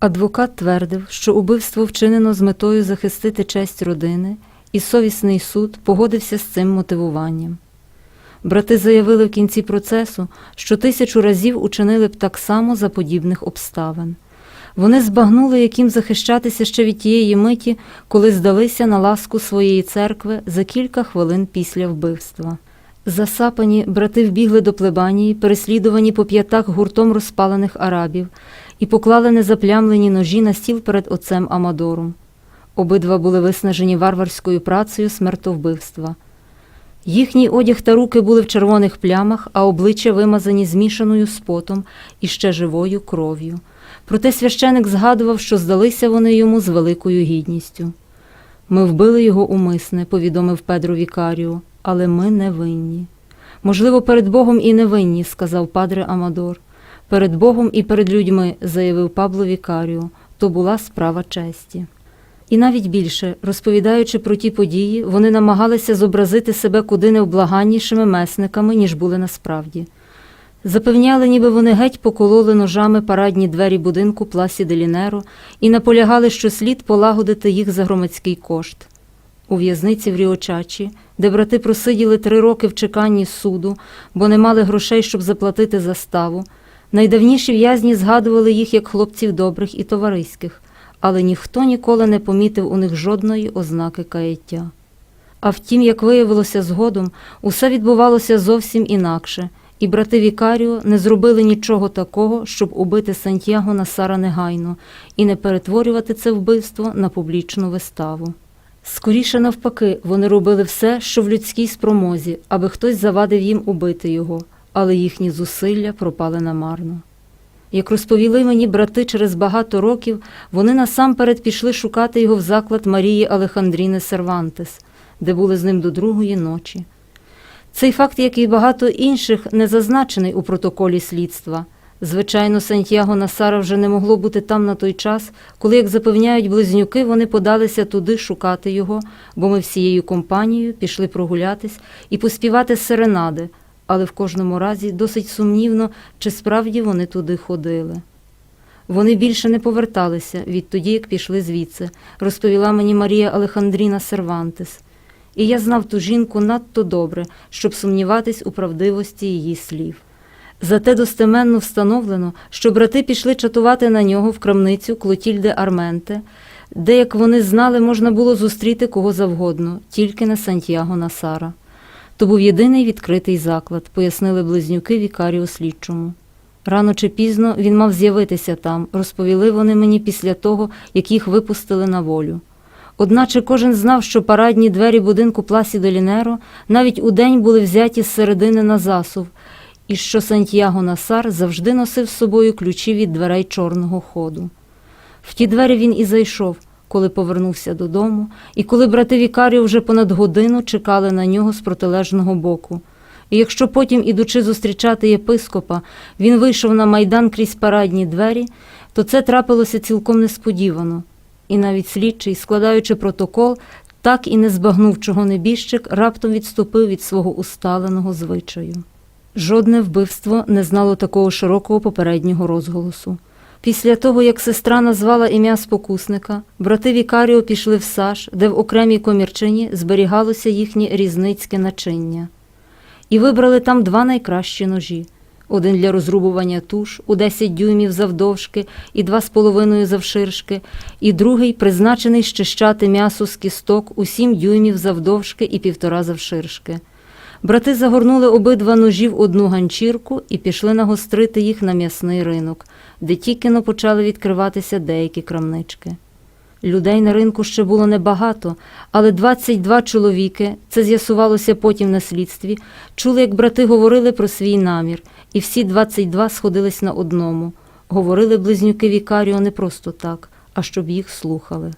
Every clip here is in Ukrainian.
Адвокат твердив, що убивство вчинено з метою захистити честь родини, і совісний суд погодився з цим мотивуванням. Брати заявили в кінці процесу, що тисячу разів учинили б так само за подібних обставин. Вони збагнули, яким захищатися ще від тієї миті, коли здалися на ласку своєї церкви за кілька хвилин після вбивства. Засапані брати вбігли до плебанії, переслідувані по п'ятах гуртом розпалених арабів, і поклали незаплямлені ножі на стіл перед отцем Амадором. Обидва були виснажені варварською працею смертовбивства. Їхній одяг та руки були в червоних плямах, а обличчя вимазані змішаною з потом і ще живою кров'ю. Проте священик згадував, що здалися вони йому з великою гідністю. Ми вбили його умисне, повідомив Педро Вікаріо, але ми не винні. Можливо, перед Богом і не винні, сказав падре Амадор. Перед Богом і перед людьми, заявив Пабло Вікаріо, то була справа честі. І навіть більше, розповідаючи про ті події, вони намагалися зобразити себе куди невблаганнішими месниками, ніж були насправді. Запевняли, ніби вони геть покололи ножами парадні двері будинку Пласі Делінеро і наполягали, що слід полагодити їх за громадський кошт. У в'язниці в Ріочачі, де брати просиділи три роки в чеканні суду, бо не мали грошей, щоб заплатити заставу, найдавніші в'язні згадували їх як хлопців добрих і товариських, але ніхто ніколи не помітив у них жодної ознаки каяття. А втім, як виявилося згодом, усе відбувалося зовсім інакше, і брати Вікаріо не зробили нічого такого, щоб убити Сантьяго Насара негайно і не перетворювати це вбивство на публічну виставу. Скоріше навпаки, вони робили все, що в людській спромозі, аби хтось завадив їм убити його, але їхні зусилля пропали намарно. Як розповіли мені брати через багато років, вони насамперед пішли шукати його в заклад Марії Алехандріни Сервантес, де були з ним до другої ночі. Цей факт, як і багато інших, не зазначений у протоколі слідства. Звичайно, Сантьяго Насара вже не могло бути там на той час, коли, як запевняють близнюки, вони подалися туди шукати його, бо ми всією компанією пішли прогулятись і поспівати серенади, але в кожному разі досить сумнівно, чи справді вони туди ходили. Вони більше не поверталися відтоді, як пішли звідси, розповіла мені Марія Алехандріна Сервантес. І я знав ту жінку надто добре, щоб сумніватись у правдивості її слів. Зате достеменно встановлено, що брати пішли чатувати на нього в крамницю Клотільде Арменте, де, як вони знали, можна було зустріти кого завгодно, тільки не Сантьяго Насара. То був єдиний відкритий заклад, пояснили близнюки вікаріо слідчому. Рано чи пізно він мав з'явитися там, розповіли вони мені після того, як їх випустили на волю. Одначе кожен знав, що парадні двері будинку Пласі Делінеро навіть удень були взяті з середини на засув, і що Сантьяго Насар завжди носив з собою ключі від дверей чорного ходу. В ті двері він і зайшов, коли повернувся додому, і коли брати Вікаріо вже понад годину чекали на нього з протилежного боку. І якщо потім, ідучи зустрічати єпископа, він вийшов на майдан крізь парадні двері, то це трапилося цілком несподівано. І навіть слідчий, складаючи протокол, так і не збагнув, чого небіжчик раптом відступив від свого усталеного звичаю. Жодне вбивство не знало такого широкого попереднього розголосу. Після того, як сестра назвала ім'я спокусника, брати Вікаріо пішли в Саш, де в окремій комірчині зберігалося їхнє різницьке начиння. І вибрали там два найкращі ножі. Один для розрубування туш у 10 дюймів завдовжки і 2,5 завширшки, і другий призначений щищати м'ясо з кісток у 7 дюймів завдовжки і півтора завширшки. Брати загорнули обидва ножі в одну ганчірку і пішли нагострити їх на м'ясний ринок, де тільки почали відкриватися деякі крамнички. Людей на ринку ще було небагато, але 22 чоловіки, це з'ясувалося потім на слідстві, чули, як брати говорили про свій намір, і всі 22 сходились на одному. Говорили близнюки Вікаріо не просто так, а щоб їх слухали.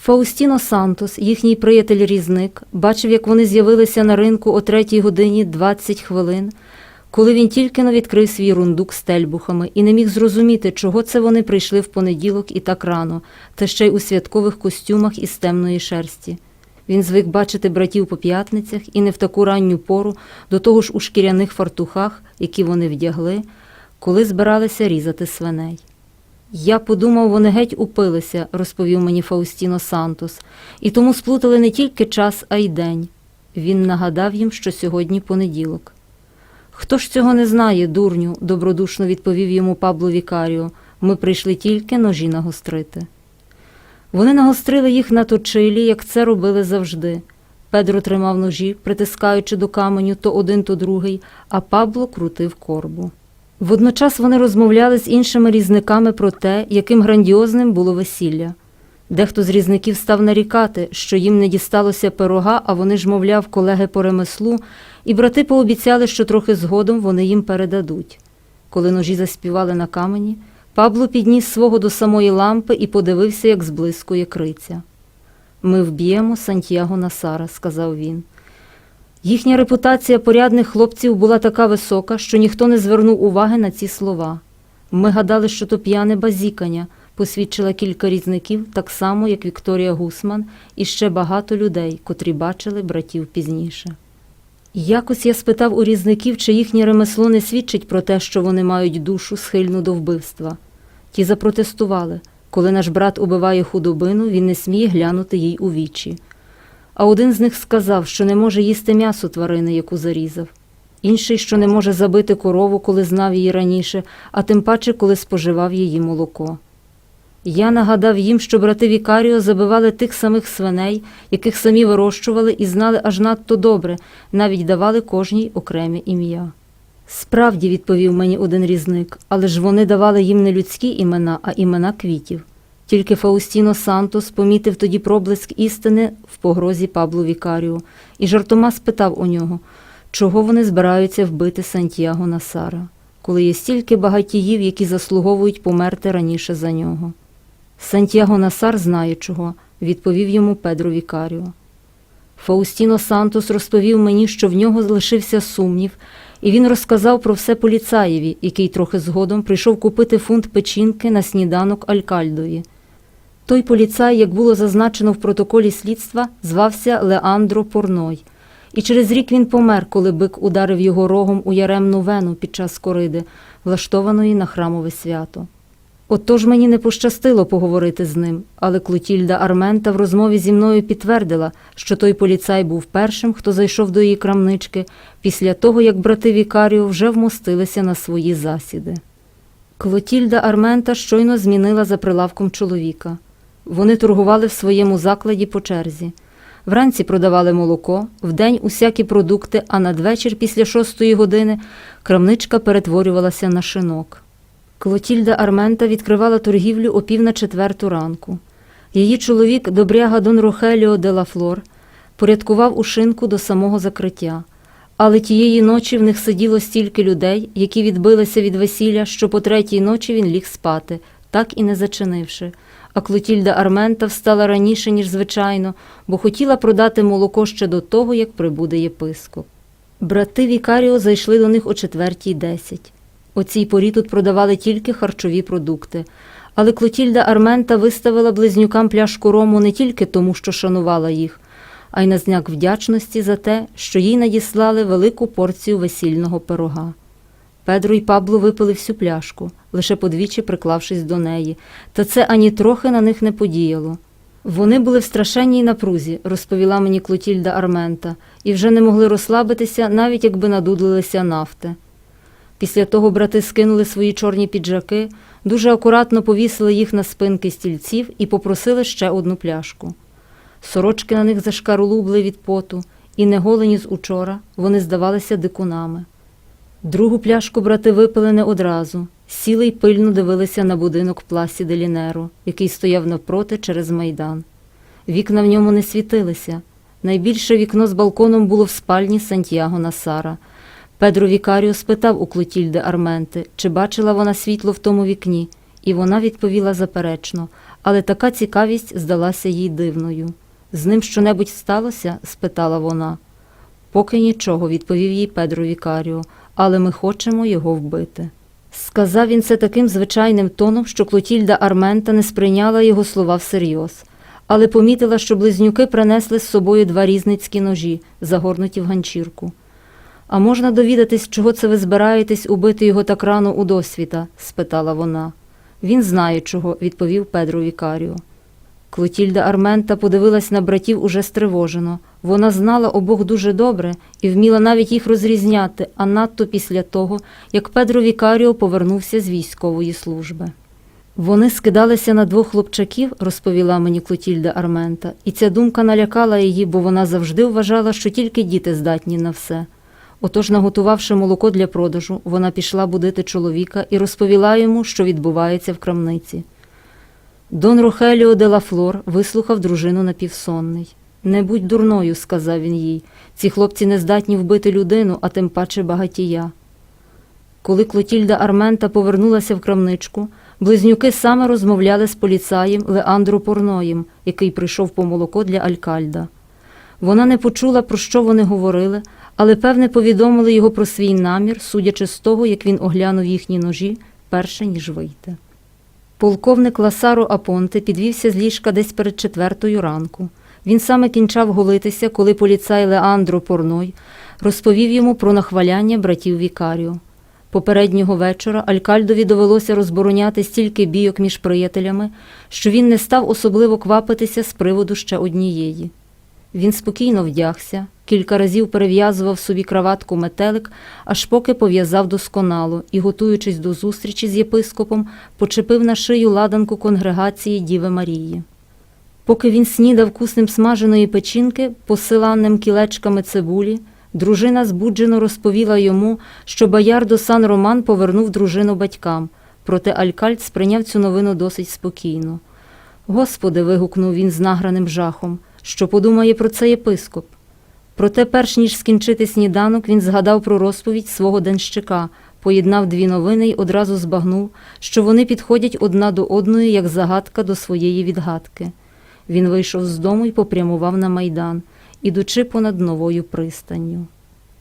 Фаустіно Сантос, їхній приятель-різник, бачив, як вони з'явилися на ринку о третій годині 20 хвилин, коли він тільки но відкрив свій рундук з тельбухами і не міг зрозуміти, чого це вони прийшли в понеділок і так рано, та ще й у святкових костюмах із темної шерсті. Він звик бачити братів по п'ятницях і не в таку ранню пору, до того ж у шкіряних фартухах, які вони вдягли, коли збиралися різати свиней. Я подумав, вони геть упилися, розповів мені Фаустіно Сантос, і тому сплутали не тільки час, а й день. Він нагадав їм, що сьогодні понеділок. Хто ж цього не знає, дурню, добродушно відповів йому Пабло Вікаріо. Ми прийшли тільки ножі нагострити. Вони нагострили їх на точилі, як це робили завжди. Педро тримав ножі, притискаючи до каменю то один, то другий, а Пабло крутив корбу. Водночас вони розмовляли з іншими різниками про те, яким грандіозним було весілля. Дехто з різників став нарікати, що їм не дісталося пирога, а вони ж, мовляв, колеги по ремеслу, і брати пообіцяли, що трохи згодом вони їм передадуть. Коли ножі заспівали на камені, Пабло підніс свого до самої лампи і подивився, як зблискує криця. Ми вб'ємо Сантьяго Насара, сказав він. Їхня репутація порядних хлопців була така висока, що ніхто не звернув уваги на ці слова. Ми гадали, що то п'яне базікання, посвідчила кілька різників, так само, як Вікторія Гусман, і ще багато людей, котрі бачили братів пізніше. Якось я спитав у різників, чи їхнє ремесло не свідчить про те, що вони мають душу схильну до вбивства. Ті запротестували. Коли наш брат убиває худобину, він не сміє глянути їй у вічі. А один з них сказав, що не може їсти м'ясо тварини, яку зарізав. Інший, що не може забити корову, коли знав її раніше, а тим паче, коли споживав її молоко. Я нагадав їм, що брати Вікаріо забивали тих самих свиней, яких самі вирощували і знали аж надто добре, навіть давали кожній окреме ім'я. Справді, відповів мені один різник, але ж вони давали їм не людські імена, а імена квітів. Тільки Фаустіно Сантос помітив тоді проблиск істини в погрозі Паблу Вікаріо і жартома спитав у нього, чого вони збираються вбити Сантьяго Насара, коли є стільки багатіїв, які заслуговують померти раніше за нього. Сантьяго Насар знає чого, відповів йому Педро Вікаріо. Фаустіно Сантос розповів мені, що в нього залишився сумнів, і він розказав про все поліцаєві, який трохи згодом прийшов купити фунт печінки на сніданок Алькальдові. Той поліцай, як було зазначено в протоколі слідства, звався Леандро Порной, і через рік він помер, коли бик ударив його рогом у яремну вену під час кориди, влаштованої на храмове свято. Отож мені не пощастило поговорити з ним, але Клотільда Армента в розмові зі мною підтвердила, що той поліцай був першим, хто зайшов до її крамнички після того, як брати Вікаріо вже вмостилися на свої засіди. Клотільда Армента щойно змінила за прилавком чоловіка. Вони торгували в своєму закладі по черзі. Вранці продавали молоко, вдень усякі продукти, а надвечір після шостої години крамничка перетворювалася на шинок. Клотільда Армента відкривала торгівлю о пів на четверту ранку. Її чоловік, добряга Дон Рохеліо де ла Флор, порядкував у шинку до самого закриття. Але тієї ночі в них сиділо стільки людей, які відбилися від весілля, що по третій ночі він ліг спати, так і не зачинивши. А Клотільда Армента встала раніше, ніж звичайно, бо хотіла продати молоко ще до того, як прибуде єпископ. Брати Вікаріо зайшли до них о четвертій десять. О цій порі тут продавали тільки харчові продукти. Але Клотільда Армента виставила близнюкам пляшку рому не тільки тому, що шанувала їх, а й на знак вдячності за те, що їй надіслали велику порцію весільного пирога. Педро і Пабло випили всю пляшку, лише подвічі приклавшись до неї, та це ані трохи на них не подіяло. Вони були в страшенній напрузі, розповіла мені Клотільда Армента, і вже не могли розслабитися, навіть якби надудлилися нафти. Після того брати скинули свої чорні піджаки, дуже акуратно повісили їх на спинки стільців і попросили ще одну пляшку. Сорочки на них зашкарулубли від поту, і неголені з учора вони здавалися дикунами. Другу пляшку брати випили не одразу, сіли й пильно дивилися на будинок Пласі де Лінеро, який стояв навпроти через майдан. Вікна в ньому не світилися. Найбільше вікно з балконом було в спальні Сантьяго Насара. Педро Вікаріо спитав у Клотільди Арменти, чи бачила вона світло в тому вікні, і вона відповіла заперечно, але така цікавість здалася їй дивною. З ним щонебудь сталося? спитала вона. Поки нічого, відповів їй Педро Вікаріо, але ми хочемо його вбити. Сказав він це таким звичайним тоном, що Клотільда Армента не сприйняла його слова всерйоз, але помітила, що близнюки принесли з собою два різницькі ножі, загорнуті в ганчірку. А можна довідатись, чого це ви збираєтесь убити його так рано у досвіта? спитала вона. Він знає чого, відповів Педро Вікаріо. Клотільда Армента подивилась на братів уже стривожено. Вона знала обох дуже добре і вміла навіть їх розрізняти, а надто після того, як Педро Вікаріо повернувся з військової служби. Вони скидалися на двох хлопчаків, розповіла мені Клотільда Армента, і ця думка налякала її, бо вона завжди вважала, що тільки діти здатні на все. Отож, наготувавши молоко для продажу, вона пішла будити чоловіка і розповіла йому, що відбувається в крамниці. Дон Рохеліо де ла Флор вислухав дружину напівсонний. Не будь дурною, сказав він їй. Ці хлопці не здатні вбити людину, а тим паче багатія. Коли Клотільда Армента повернулася в крамничку, близнюки саме розмовляли з поліцаєм Леандро Порноєм, який прийшов по молоко для Алькальда. Вона не почула, про що вони говорили, але певне повідомили його про свій намір, судячи з того, як він оглянув їхні ножі, перше ніж вийти. Полковник Ласаро Апонте підвівся з ліжка десь перед четвертою ранку. Він саме кінчав голитися, коли поліцай Леандро Порной розповів йому про нахваляння братів Вікаріо. Попереднього вечора Алькальдові довелося розбороняти стільки бійок між приятелями, що він не став особливо квапитися з приводу ще однієї. Він спокійно вдягся, кілька разів перев'язував собі краватку метелик, аж поки пов'язав досконало і, готуючись до зустрічі з єпископом, почепив на шию ладанку конгрегації Діви Марії. Поки він снідав куснем смаженої печінки, посиланним кілечками цибулі, дружина збуджено розповіла йому, що Боярдо Сан Роман повернув дружину батькам, проте Алькальд сприйняв цю новину досить спокійно. Господи, вигукнув він з награним жахом, що подумає про це єпископ. Проте, перш ніж скінчити сніданок, він згадав про розповідь свого денщика, поєднав дві новини й одразу збагнув, що вони підходять одна до одної, як загадка до своєї відгадки. Він вийшов з дому і попрямував на майдан, ідучи понад новою пристанню.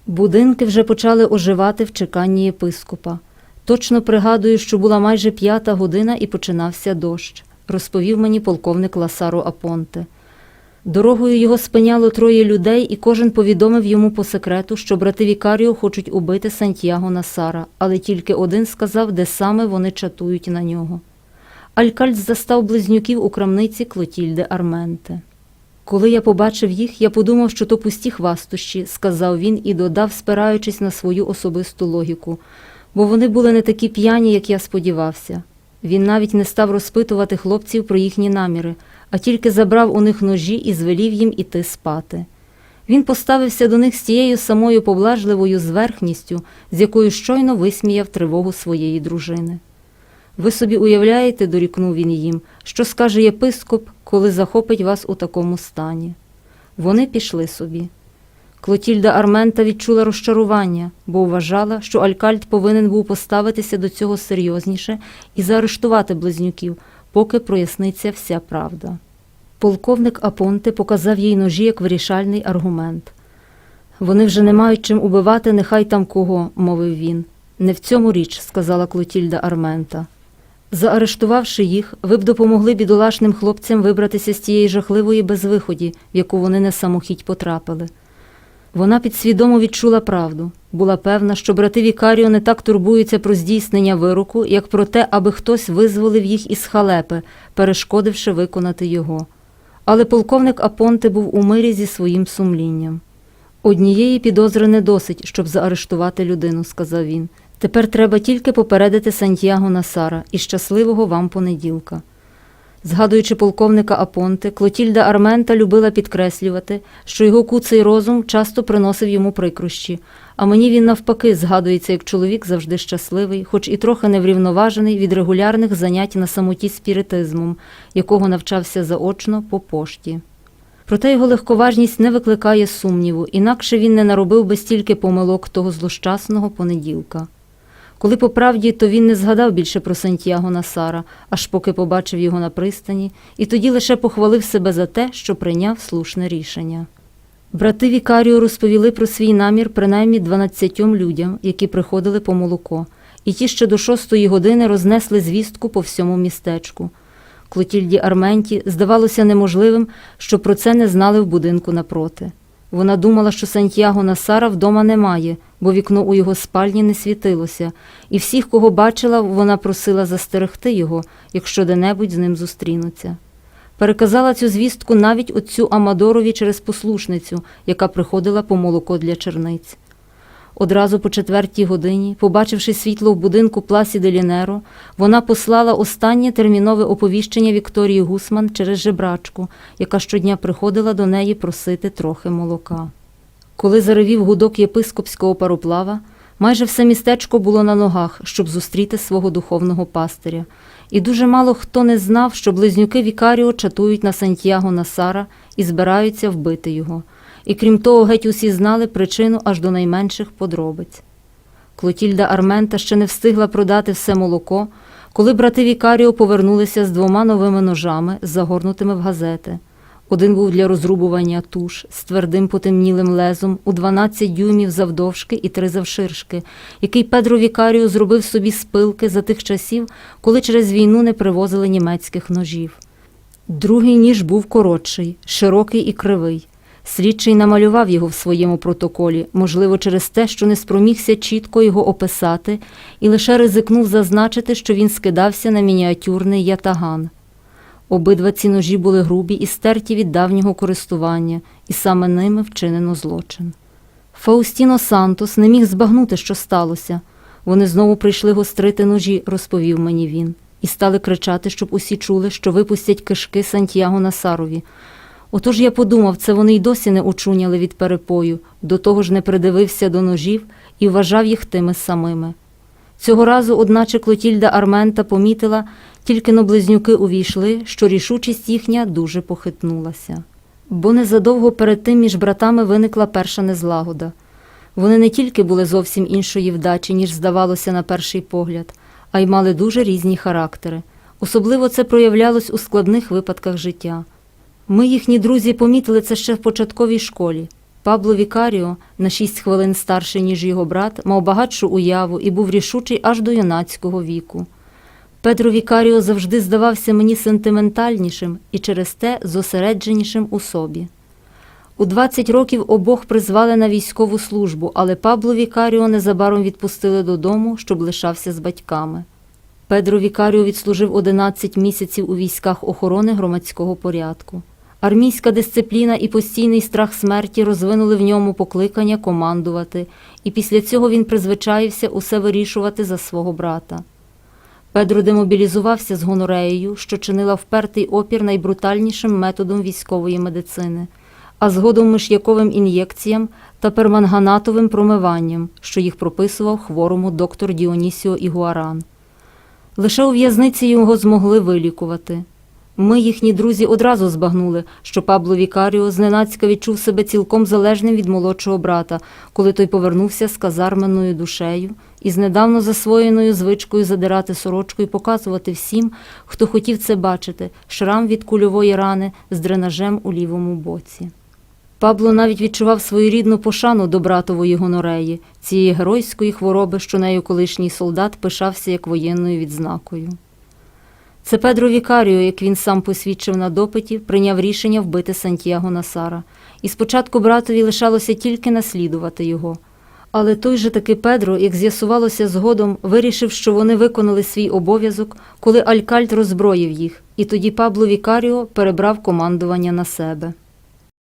Будинки вже почали оживати в чеканні єпископа. Точно пригадую, що була майже п'ята година і починався дощ, розповів мені полковник Ласаро Апонте. Дорогою його спиняло троє людей, і кожен повідомив йому по секрету, що брати Вікаріо хочуть убити Сантьяго Насара, але тільки один сказав, де саме вони чатують на нього. Алькальд застав близнюків у крамниці Клотільде Арменте. Коли я побачив їх, я подумав, що то пусті хвастощі, сказав він і додав, спираючись на свою особисту логіку, бо вони були не такі п'яні, як я сподівався. Він навіть не став розпитувати хлопців про їхні наміри, а тільки забрав у них ножі і звелів їм іти спати. Він поставився до них з тією самою поблажливою зверхністю, з якою щойно висміяв тривогу своєї дружини. Ви собі уявляєте, дорікнув він їм, що скаже єпископ, коли захопить вас у такому стані. Вони пішли собі. Клотільда Армента відчула розчарування, бо вважала, що Алькальд повинен був поставитися до цього серйозніше і заарештувати близнюків, поки проясниться вся правда. Полковник Апонте показав їй ножі як вирішальний аргумент. Вони вже не мають чим убивати, нехай там кого, мовив він. Не в цьому річ, сказала Клотільда Армента. Заарештувавши їх, ви б допомогли бідолашним хлопцям вибратися з тієї жахливої безвиході, в яку вони не самохідь потрапили. Вона підсвідомо відчула правду, була певна, що брати Вікаріо не так турбуються про здійснення вироку, як про те, аби хтось визволив їх із халепи, перешкодивши виконати його. Але полковник Апонте був у мирі зі своїм сумлінням. Однієї підозри не досить, щоб заарештувати людину, сказав він. Тепер треба тільки попередити Сантьяго Насара і щасливого вам понеділка. Згадуючи полковника Апонте, Клотільда Армента любила підкреслювати, що його куций розум часто приносив йому прикрощі, а мені він навпаки згадується як чоловік завжди щасливий, хоч і трохи неврівноважений від регулярних занять на самоті спіритизмом, якого навчався заочно по пошті. Проте його легковажність не викликає сумніву, інакше він не наробив би стільки помилок того злощасного понеділка. Коли по правді, то він не згадав більше про Сантьяго Насара, аж поки побачив його на пристані, і тоді лише похвалив себе за те, що прийняв слушне рішення. Брати Вікаріо розповіли про свій намір принаймні 12 людям, які приходили по молоко, і ті ще до шостої години рознесли звістку по всьому містечку. Клотільді Арменті здавалося неможливим, що про це не знали в будинку напроти. Вона думала, що Сантьяго Насара вдома немає, бо вікно у його спальні не світилося, і всіх, кого бачила, вона просила застерегти його, якщо де-небудь з ним зустрінуться. Переказала цю звістку навіть отцю Амадорові через послушницю, яка приходила по молоко для черниць. Одразу по четвертій годині, побачивши світло в будинку Пласі де Лінеро, вона послала останнє термінове оповіщення Вікторії Гусман через жебрачку, яка щодня приходила до неї просити трохи молока. Коли заревів гудок єпископського пароплава, майже все містечко було на ногах, щоб зустріти свого духовного пастиря, і дуже мало хто не знав, що близнюки Вікаріо чатують на Сантьяго Насара і збираються вбити його. І крім того, геть усі знали причину аж до найменших подробиць. Клотільда Армента ще не встигла продати все молоко, коли брати Вікаріо повернулися з двома новими ножами, загорнутими в газети. Один був для розрубування туш з твердим потемнілим лезом у 12 дюймів завдовжки і три завширшки, який Педро Вікаріо зробив собі з пилки за тих часів, коли через війну не привозили німецьких ножів. Другий ніж був коротший, широкий і кривий. Слідчий намалював його в своєму протоколі, можливо, через те, що не спромігся чітко його описати, і лише ризикнув зазначити, що він скидався на мініатюрний ятаган. Обидва ці ножі були грубі і стерті від давнього користування, і саме ними вчинено злочин. Фаустіно Сантос не міг збагнути, що сталося. Вони знову прийшли гострити ножі, розповів мені він, і стали кричати, щоб усі чули, що випустять кишки Сантьяго Насарові. Отож я подумав, це вони й досі не очуняли від перепою, до того ж не придивився до ножів і вважав їх тими самими. Цього разу, одначе, Клотільда Армента помітила, тільки но близнюки увійшли, що рішучість їхня дуже похитнулася. Бо незадовго перед тим між братами виникла перша незлагода. Вони не тільки були зовсім іншої вдачі, ніж здавалося на перший погляд, а й мали дуже різні характери. Особливо це проявлялось у складних випадках життя. Ми, їхні друзі, помітили це ще в початковій школі. Пабло Вікаріо, на шість хвилин старший, ніж його брат, мав багатшу уяву і був рішучий аж до юнацького віку. Педро Вікаріо завжди здавався мені сентиментальнішим і через те зосередженішим у собі. У 20 років обох призвали на військову службу, але Пабло Вікаріо незабаром відпустили додому, щоб лишався з батьками. Педро Вікаріо відслужив 11 місяців у військах охорони громадського порядку. Армійська дисципліна і постійний страх смерті розвинули в ньому покликання командувати, і після цього він призвичаївся усе вирішувати за свого брата. Педро демобілізувався з гонореєю, що чинила впертий опір найбрутальнішим методом військової медицини, а згодом миш'яковим ін'єкціям та перманганатовим промиванням, що їх прописував хворому доктор Діонісіо Ігуаран. Лише у в'язниці його змогли вилікувати. Ми, їхні друзі, одразу збагнули, що Пабло Вікаріо зненацька відчув себе цілком залежним від молодшого брата, коли той повернувся з казарменою душею і з недавно засвоєною звичкою задирати сорочку і показувати всім, хто хотів це бачити, шрам від кульової рани з дренажем у лівому боці. Пабло навіть відчував своєрідну пошану до братової гонореї, цієї геройської хвороби, що нею колишній солдат пишався як воєнною відзнакою. Це Педро Вікаріо, як він сам посвідчив на допиті, прийняв рішення вбити Сантьяго Насара, і спочатку братові лишалося тільки наслідувати його. Але той же таки Педро, як з'ясувалося згодом, вирішив, що вони виконали свій обов'язок, коли Алькальт роззброїв їх, і тоді Пабло Вікаріо перебрав командування на себе.